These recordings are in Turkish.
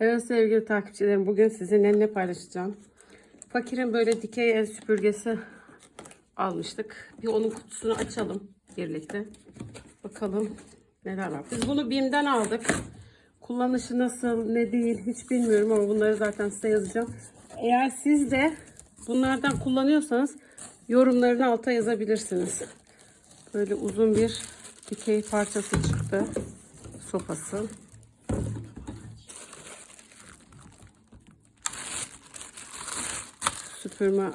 Evet sevgili takipçilerim bugün sizinle ne paylaşacağım? Fakirin böyle dikey el süpürgesi almıştık. Bir onun kutusunu açalım birlikte. Bakalım neler var. Biz bunu BİM'den aldık. Kullanışı nasıl ne değil hiç bilmiyorum ama bunları zaten size yazacağım. Eğer siz de bunlardan kullanıyorsanız yorumlarını alta yazabilirsiniz. Böyle uzun bir dikey parçası çıktı. Sopası. Süpürme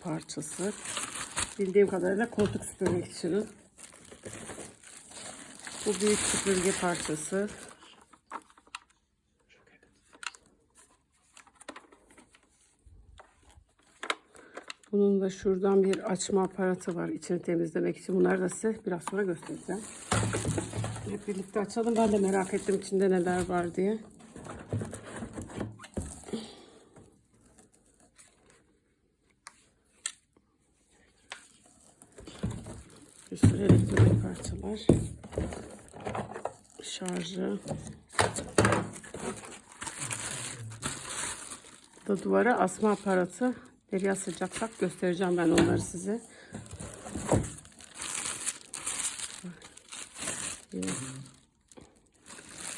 parçası. Bildiğim kadarıyla koltuk süpürmek için. Bu büyük süpürge parçası. Bunun da şuradan bir açma aparatı var içini temizlemek için. Bunları da size biraz sonra göstereceğim. Hep birlikte açalım. Ben de merak ettim içinde neler var diye. Sürü elektronik parçalar. Şarjı. Da duvara asma aparatı. Nereye asacaksak göstereceğim ben onları size.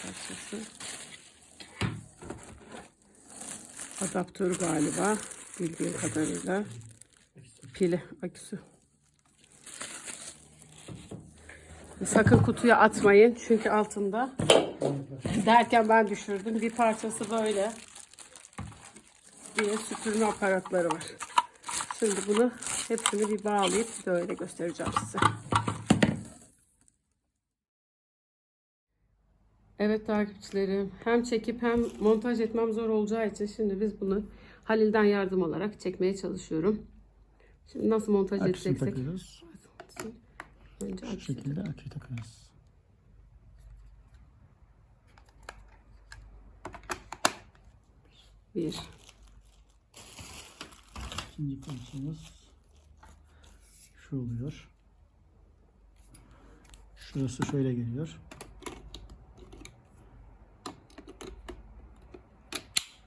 Parçası. Adaptör galiba bildiğim kadarıyla. Pili, aküsü. Sakın kutuya atmayın çünkü altında derken ben düşürdüm. Bir parçası böyle. Bir süpürme aparatları var. Şimdi bunu hepsini bir bağlayıp böyle göstereceğim size. Evet takipçilerim hem çekip hem montaj etmem zor olacağı için şimdi biz bunu Halil'den yardım alarak çekmeye çalışıyorum. Şimdi nasıl montaj Aküsünü edeceksek. takıyoruz. Önce Şu şekilde aküyü takıyoruz. bir. İkinci parçamız şu oluyor. Şurası şöyle geliyor.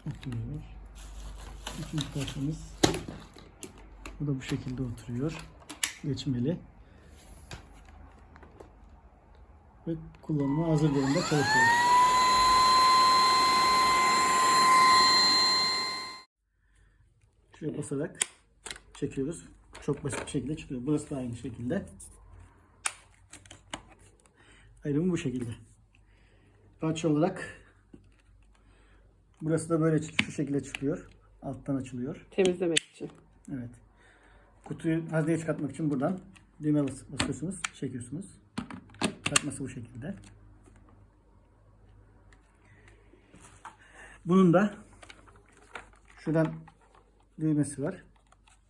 Oturuyor. İkinci parçamız bu da bu şekilde oturuyor. Geçmeli. Ve kullanıma hazır durumda çalışıyor. Şuraya basarak çekiyoruz. Çok basit bir şekilde çıkıyor. Burası da aynı şekilde. Ayrımı bu şekilde. Parça olarak burası da böyle şu şekilde çıkıyor. Alttan açılıyor. Temizlemek için. Evet. Kutuyu hazneye çıkartmak için buradan düğme bas- basıyorsunuz, çekiyorsunuz. Takması bu şekilde. Bunun da şuradan düğmesi var.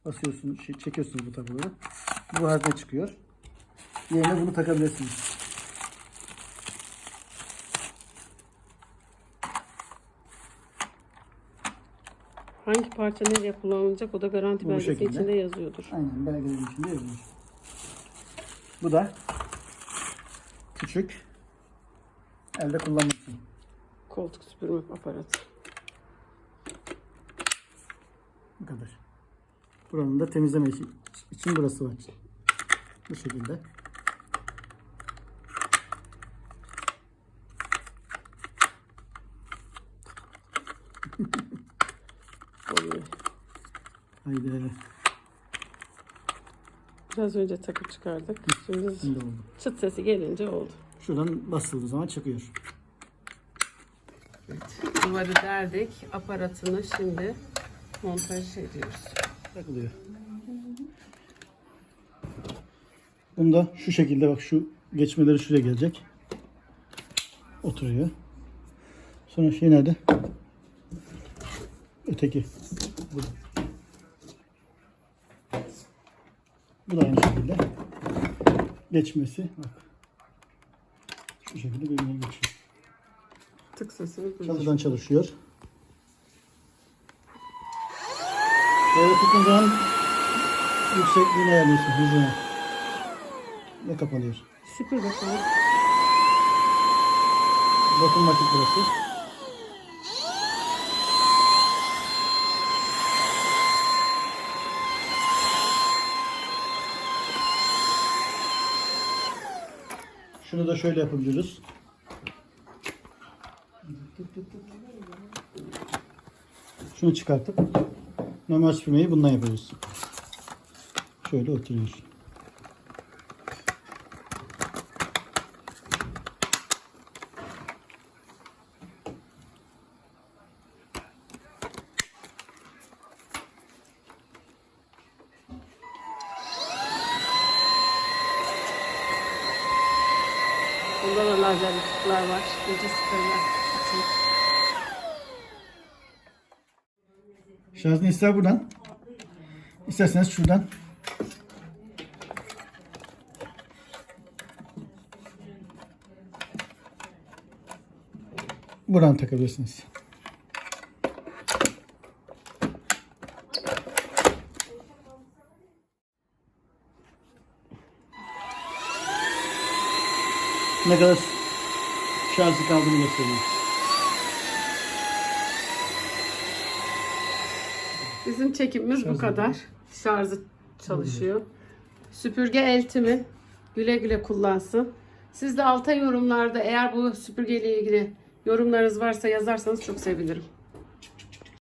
Basıyorsunuz, şey, çekiyorsunuz bu tabuları. Bu hazne çıkıyor. Yerine bunu takabilirsiniz. Hangi parça nereye kullanılacak o da garanti Bu belgesi şekilde. içinde yazıyordur. Aynen belgelerin içinde yazıyor. Bu da küçük elde kullanmak için. Koltuk süpürme aparatı. Bu kadar. Buranın da temizleme için, için burası var. Bu şekilde. Oluyor. Haydi. Biraz önce takıp çıkardık. Şimdi Şimdi oldu. çıt sesi gelince oldu. Şuradan basıldığı zaman çıkıyor. Duvarı derdik. Aparatını şimdi montaj ediyoruz. Takılıyor. Bunda şu şekilde bak şu geçmeleri şuraya gelecek. Oturuyor. Sonra şey nerede? Öteki. Bu. Bu da aynı şekilde. Geçmesi. Bak. Şu şekilde birbirine geçiyor. Tık duyuyoruz. Çalışan çalışıyor. Böyle tuttuğun zaman yüksekliğini ayarlıyorsun hızını. Ve kapanıyor. Süpür bakalım. Dokunmatik burası. Şunu da şöyle yapabiliyoruz. Şunu çıkartıp normal süpürmeyi bundan yapıyoruz. Şöyle oturuyoruz. Kutular var. Gece süpürme için. Şarjını ister buradan. İsterseniz şuradan. Buradan takabilirsiniz. Ne kadar şarjı kaldığını gösteriyor. Bizim çekimimiz bu kadar. Şarjı çalışıyor. Süpürge eltimi güle güle kullansın. Siz de alta yorumlarda eğer bu süpürge ile ilgili yorumlarınız varsa yazarsanız çok sevinirim.